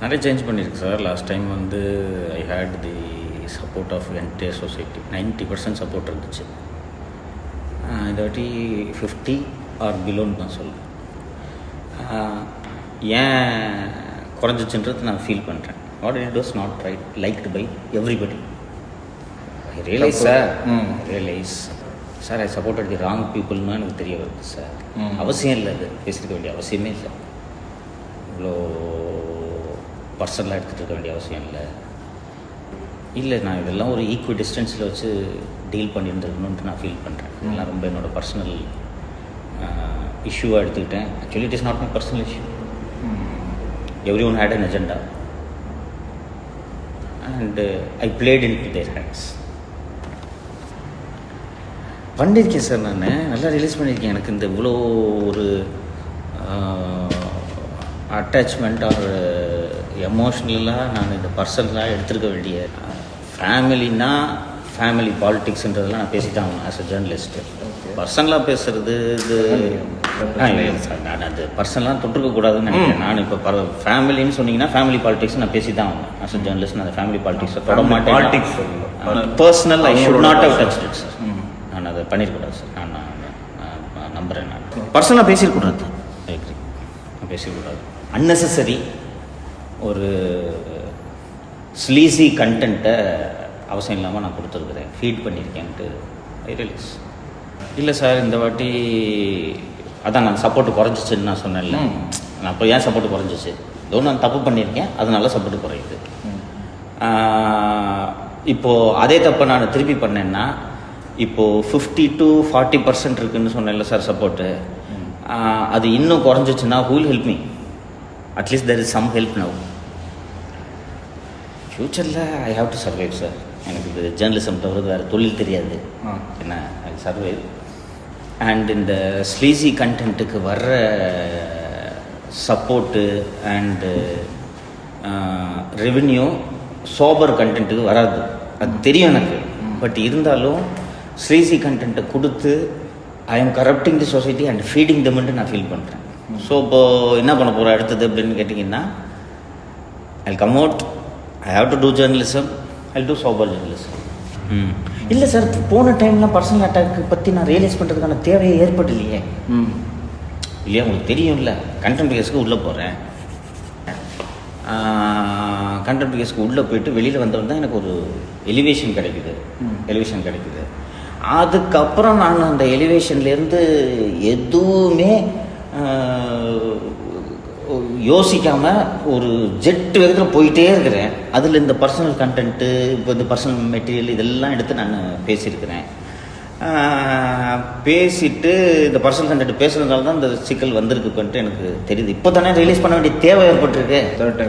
நிறைய சேஞ்ச் பண்ணியிருக்கு sir last time வந்து I hate the support of entire society 90% percent support இருந்துச்சு. இந்த வாட்டி ஃபிஃப்டி ஆர் பிலோன்னு தான் சொல்லுவேன் ஏன் குறைஞ்சிச்சுன்றது நான் ஃபீல் பண்ணுறேன் what it was not right liked by everybody I realize sir hmm. Realize sir I supported the wrong பீப்புள்னு எனக்கு தெரிய வருது சார் ம். அவசியம் இல்லை அது. பேசியிருக்க வேண்டிய அவசியமே இல்லை. இவ்வளோ பர்சனலாக எடுத்துகிட்டு இருக்க வேண்டிய அவசியம் இல்லை. இல்லை நான் இதெல்லாம் ஒரு ஈக்குவல் டிஸ்டன்ஸில் வச்சு டீல் பண்ணியிருந்துருக்கணுன்ட்டு நான் ஃபீல் பண்ணுறேன் இதெல்லாம் ரொம்ப என்னோட பர்சனல் இஷ்யூவாக எடுத்துக்கிட்டேன். Actually it is not my personal issue every one had an agenda and I played into their hands பண்ணியிருக்கேன் சார் நான். நல்லா ரிலீஸ் பண்ணியிருக்கேன். எனக்கு இந்த இவ்வளோ ஒரு அட்டாச்மெண்ட் ஆர் எமோஷ்னலாக நான் இந்த பர்சனலாக எடுத்துருக்க வேண்டிய ஃபேமிலினா ஃபேமிலி பாலிட்டிக்ஸ்ன்றதெல்லாம் நான் பேசி தான் ஆஸ் அ ஜேர்னலிஸ்ட்டு பர்சனலாக பேசுறது இது சார் நான் அது பர்சனலாக தொட்டிருக்கக்கூடாதுன்னு நினைக்கிறேன். நான் இப்போ பர ஃபேமிலின்னு சொன்னீங்கன்னா ஃபேமிலி பாலிட்டிக்ஸ் நான் பேசி தான் ஆகணும் ஆஸ் அ ஜேர்னலிஸ்ட் நான் ஃபேமிலி பாலிட்டிக்ஸை தொட மாட்டேன். சொல்லல. Personal I should not have touch it sir. நான் அதை பண்ணியிருக்கூடாது சார் நான் நான் நம்புகிறேன் நான் பர்சனலாக பேசியிருக்கூடாது ஐ அக்ரி நான் பேசியிருக்கூடாது அன்னெசரி ஒரு ஸ்லீசி கண்டென்ட்டை அவசியம் இல்லாமல் நான் கொடுத்துருக்குறேன். ஃபீட் பண்ணியிருக்கேன்ட்டு ஐ ரியலைஸ் இல்லை சார் இந்த வாட்டி அதான் நான் சப்போர்ட் குறைஞ்சிச்சுன்னு நான் சொன்னேன்ல. நான் இப்போ ஏன் சப்போர்ட் குறைஞ்சிச்சு? ஏதோ நான் தப்பு பண்ணியிருக்கேன் அதனால சப்போர்ட் குறையுது. ஆஹ் இப்போ அதே தப்பை நான் திருப்பி பண்ணேன்னா இப்போ ஃபிஃப்டி டு ஃபார்ட்டி பர்சன்ட் இருக்குன்னு சொன்னேன்ல சார் சப்போர்ட்டு அது இன்னும் குறைஞ்சிச்சுன்னா who'll help me at least there is some help now ஃப்யூச்சரில் I have to survive sir எனக்கு இது ஜேர்னலிசம் தவிர வேறு தொழில் தெரியாது. என்ன ஐ சர்வைவ் அண்ட் இந்த ஸ்லீசி கண்டென்ட்டுக்கு வர்ற சப்போர்ட்டு அண்டு ரெவென்யூ சோபர் கண்டென்ட்டுக்கு வராது. அது தெரியும் எனக்கு. பட் இருந்தாலும் ஸ்லீசி கண்டென்ட்டை கொடுத்து I am corrupting the society and feeding தம்ன்ட்டு நான் ஃபீல் பண்ணுறேன் ஸோ இப்போது என்ன பண்ண போகிறேன் அடுத்தது அப்படின்னு கேட்டிங்கன்னா I come out I have to do journalism I do sober journalism hmm. இல்லை சார் போன டைம்லாம் பர்சனல் அட்டாக் பற்றி நான் ரியலைஸ் பண்ணுறதுக்கான தேவையே ஏற்படலையே. ம். இல்லையா? உங்களுக்கு தெரியும்ல. கண்டெம்ட் கேஸுக்கு உள்ளே போகிறேன் கண்டெம்ட் கேஸுக்கு உள்ளே போயிட்டு வெளியில் வந்தவன் தான் எனக்கு ஒரு எலிவேஷன் கிடைக்குது. எலிவேஷன் கிடைக்குது. அதுக்கப்புறம் நான் அந்த எலிவேஷன்லேருந்து எதுவுமே யோசிக்காமல் ஒரு ஜெட் வேகத்தில் போயிட்டே இருக்கிறேன். அதில் இந்த பர்சனல் கண்டென்ட்டு இப்போ இந்த பர்சனல் மெட்டீரியல் இதெல்லாம் எடுத்து நான் பேசியிருக்கிறேன். பேசிட்டு இந்த பர்சனல் கண்டென்ட் பேசுறதுனால தான் இந்த சிக்கல் வந்திருக்கு பண்ணிட்டு எனக்கு தெரியுது. இப்போ தானே ரிலீஸ் பண்ண வேண்டிய தேவை ஏற்பட்டிருக்கு.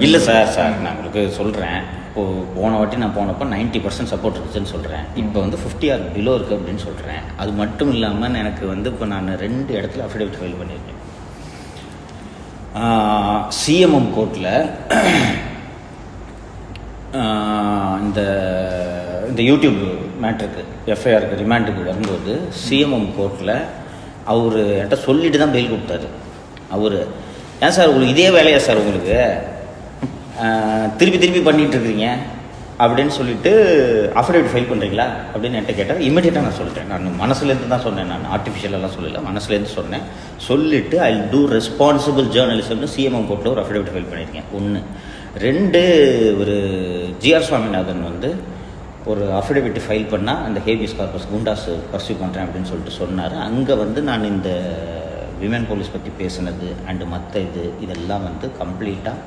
இல்லை சார் சார் நான் உங்களுக்கு சொல்கிறேன் இப்போ போன வாட்டி நான் போனப்போ 90% பர்சன்ட் சப்போர்ட் இருந்துச்சுன்னு சொல்கிறேன் இப்போ வந்து ஃபிஃப்டி ஆர் பிலோ இருக்குது அப்படின்னு சொல்கிறேன் அது மட்டும் இல்லாமல் எனக்கு வந்து இப்போ நான் ரெண்டு இடத்துல அஃபிடேவிட் ஃபைல் பண்ணியிருக்கேன். சிஎம்எம் கோர்ட்டில் இந்த இந்த யூடியூப் மேட்ருக்கு எஃப்ஐஆருக்கு ரிமாண்டுக்கு வரும்போது சிஎம்எம் கோர்ட்டில் அவர் என்கிட்ட சொல்லிட்டு தான் பெயில் கொடுத்தாரு. அவர் ஏன் சார் உங்களுக்கு இதே வேலையா சார் உங்களுக்கு? திருப்பி திருப்பி பண்ணிகிட்டு இருக்கிறீங்க. அப்படின்னு சொல்லிட்டு அஃபிடேவிட் ஃபைல் பண்ணுறீங்களா அப்படின்னு என்கிட்ட கேட்டால் இமீடியட்டாக நான் சொல்லிட்டேன். நான் மனசுலேருந்து தான் சொன்னேன் நான். ஆர்டிஃபிஷியலெல்லாம் சொல்லல. மனசுலேருந்து சொன்னேன். சொல்லிட்டு ஐ டூ ரெஸ்பான்சிபிள் ஜேர்னலிசம்னு சிஎம்எம் கோர்ட்டில் ஒரு அஃபிடேவிட் ஃபைல் பண்ணியிருக்கேன். ஒன்று ரெண்டு ஒரு ஜிஆர் சுவாமிநாதன் வந்து ஒரு அஃபிடேவிட் ஃபைல் பண்ணால் அந்த ஹேபிஸ் கார்பஸ் குண்டாஸ் பர்சியூ பண்ணுறேன் அப்படின்னு சொல்லிட்டு சொன்னார். அங்கே வந்து நான் இந்த விமன் போலீஸ் பற்றி பேசுனது அண்டு மற்ற இது இதெல்லாம் வந்து கம்ப்ளீட்டாக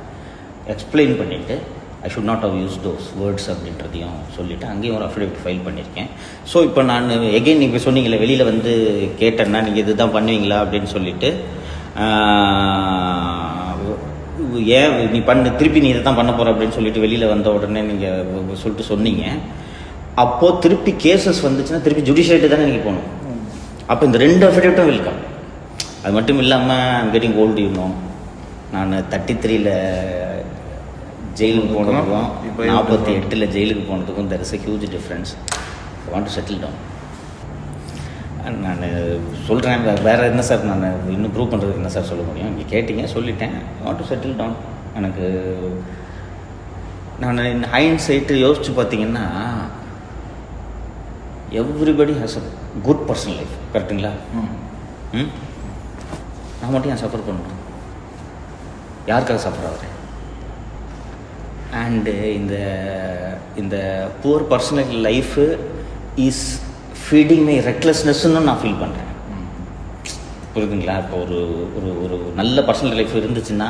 எக்ஸ்பிளைன் பண்ணிவிட்டு I should not have use those words அப்படின்றதையும் சொல்லிவிட்டு அங்கேயும் ஒரு அஃபிடேவிட் ஃபைல் பண்ணியிருக்கேன். ஸோ இப்போ நான் எகெயின் நீங்கள் சொன்னீங்களே வெளியில் வந்து கேட்டேன்னா நீங்கள் இதுதான் பண்ணுவீங்களா அப்படின்னு சொல்லிட்டு ஏன் நீ பண்ணு திருப்பி நீ இதை தான் பண்ண போகிற அப்படின்னு சொல்லிட்டு வெளியில் வந்த உடனே நீங்கள் சொல்லிட்டு சொன்னீங்க. அப்போது திருப்பி கேசஸ் வந்துச்சுன்னா திருப்பி ஜுடிஷியரிட்டு தானே நீங்கள் போகணும். அப்போ இந்த ரெண்டு அஃபிடேவிட்டும் வெல்கம் அது மட்டும் இல்லாமல் ஐம் கெட்டிங் ஓல்டு யூனோம் நான் தேர்ட்டி த்ரீல ஜெயிலுக்கு போனதுக்கும் இப்போ நாற்பத்தி எட்டில் ஜெயிலுக்கு போனதுக்கும் there is a huge difference want to settle down நான் சொல்கிறேன் வேறு என்ன சார் நான் இன்னும் ப்ரூவ் பண்ணுறதுக்கு என்ன சார் சொல்ல முடியும்? இங்கே கேட்டீங்க சொல்லிட்டேன். வாண்ட் டு செட்டில் டவுன் எனக்கு நான் ஹைண்ட் சைட்டு யோசித்து பார்த்தீங்கன்னா everybody has a good personal life கரெக்டுங்களா ம். நான் மட்டும் ஏன் சஃபர் பண்ணணும்? யாருக்காக சஃபர் ஆகிறேன் அண்டு இந்த இந்த poor personal life is feeding my ரெக்லெஸ்னஸ்ன்னு நான் ஃபீல் பண்ணுறேன் புரியுதுங்களா? இப்போ ஒரு ஒரு ஒரு நல்ல பர்சனல் லைஃப் இருந்துச்சுன்னா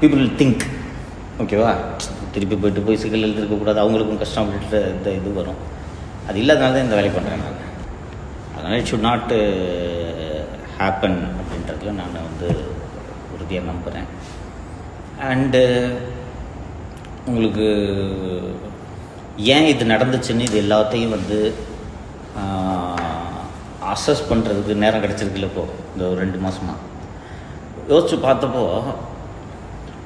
பீப்புள் வில் திங்க் ஓகேவா திருப்பி போயிட்டு போய் சிக்கல் எழுதிருக்கக்கூடாது அவங்களுக்கும் கஷ்டம் அப்படின்ற இந்த இது வரும். அது இல்லாதனால தான் இந்த வேலையை பண்ணுறேன் நான். அதனால் இட் ஷுட் நாட் ஹேப்பன் அப்படின்றதுல நான் வந்து உறுதியாக நம்புகிறேன் அண்டு உங்களுக்கு ஏன் இது நடந்துச்சுன்னு இது எல்லாத்தையும் வந்து அசஸ் பண்ணுறதுக்கு நேரம் கிடச்சிருக்குல்ல இப்போ இந்த ஒரு ரெண்டு மாதமாக யோசிச்சு பார்த்தப்போ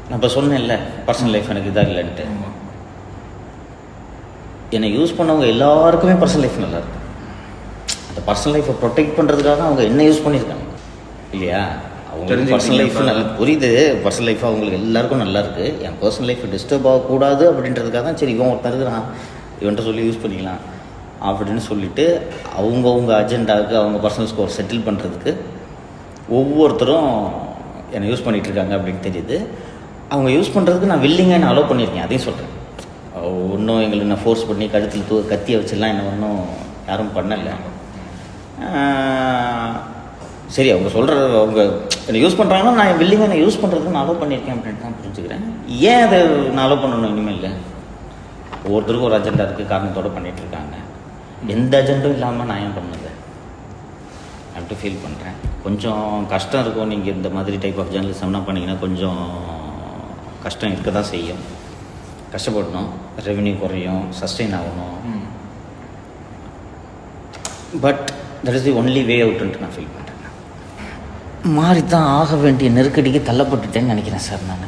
நான் இப்போ சொன்னேன்ல பர்சனல் லைஃப் எனக்கு இதாக இல்லைன்ட்டு. என்னை யூஸ் பண்ணவங்க எல்லாருக்குமே பர்சனல் லைஃப் நல்லா இருக்கு. அந்த பர்சனல் லைஃப்பை ப்ரொடெக்ட் பண்ணுறதுக்காக அவங்க என்ன யூஸ் பண்ணியிருக்காங்க இல்லையா? அவங்க தெரிஞ்சுக்கிட்டீங்க பர்சனல் லைஃப். நல்லா புரியுது. பர்சனல் லைஃப் அவங்களுக்கு எல்லாருக்கும் நல்லா இருக்கு. என் பர்சனல் லைஃப் டிஸ்டர்ப் ஆகக்கூடாது அப்படின்றதுக்காக தான் சரி இவன் ஒருத்தன் இருக்கிறான். இவன்ட்ட சொல்லி யூஸ் பண்ணிக்கலாம் அப்படின்னு சொல்லிட்டு அவங்கவுங்க அஜெண்டாவுக்கு அவங்க பர்சனல் ஸ்கோர் செட்டில் பண்ணுறதுக்கு ஒவ்வொருத்தரும் என்னை யூஸ் பண்ணிட்டு இருக்காங்க அப்படின்னு தெரியுது. அவங்க யூஸ் பண்ணுறதுக்கு நான் வில்லிங்காக நான் அலோவ் பண்ணியிருக்கேன். அதையும் சொல்கிறேன் ஒன்றும் எங்களை நான் ஃபோர்ஸ் பண்ணி கழுத்தில் தூ கத்தியை வச்சுலாம் என்ன ஒன்றும் யாரும் பண்ணலை. சரி அவங்க சொல்கிறது அவங்க என்னை யூஸ் பண்ணுறாங்கன்னா நான் வில்லிங்காக நான் யூஸ் பண்ணுறதுக்கு நான் அலோவ் பண்ணியிருக்கேன் அப்படின்னு தான் புரிஞ்சுக்கிறேன். ஏன் அதை நான் அலோவ் பண்ணணும் இனிமேல் ஒவ்வொருத்தருக்கும் ஒரு அஜெண்டா இருக்குது காரணத்தோடு பண்ணிகிட்டு இருக்காங்க. எந்த அஜெண்டும் இல்லாமல் நான் ஏன் பண்ணது அப்படி ஃபீல் பண்ணுறேன் கொஞ்சம் கஷ்டம் இருக்கும். நீங்கள் இந்த மாதிரி டைப் ஆஃப் ஜேர்னலிசம்னா பண்ணீங்கன்னா கொஞ்சம் கஷ்டம் இருக்க தான் செய்யும். கஷ்டப்படணும். ரெவென்யூ குறையும். சஸ்டெயின் ஆகணும். But that is the only way அவுட்ன்ட்டு நான் ஃபீல் பண்ணுறேன் மாறி தான் ஆக வேண்டிய நெருக்கடிக்கு தள்ளப்பட்டுட்டேன்னு நினைக்கிறேன் சார் நான்.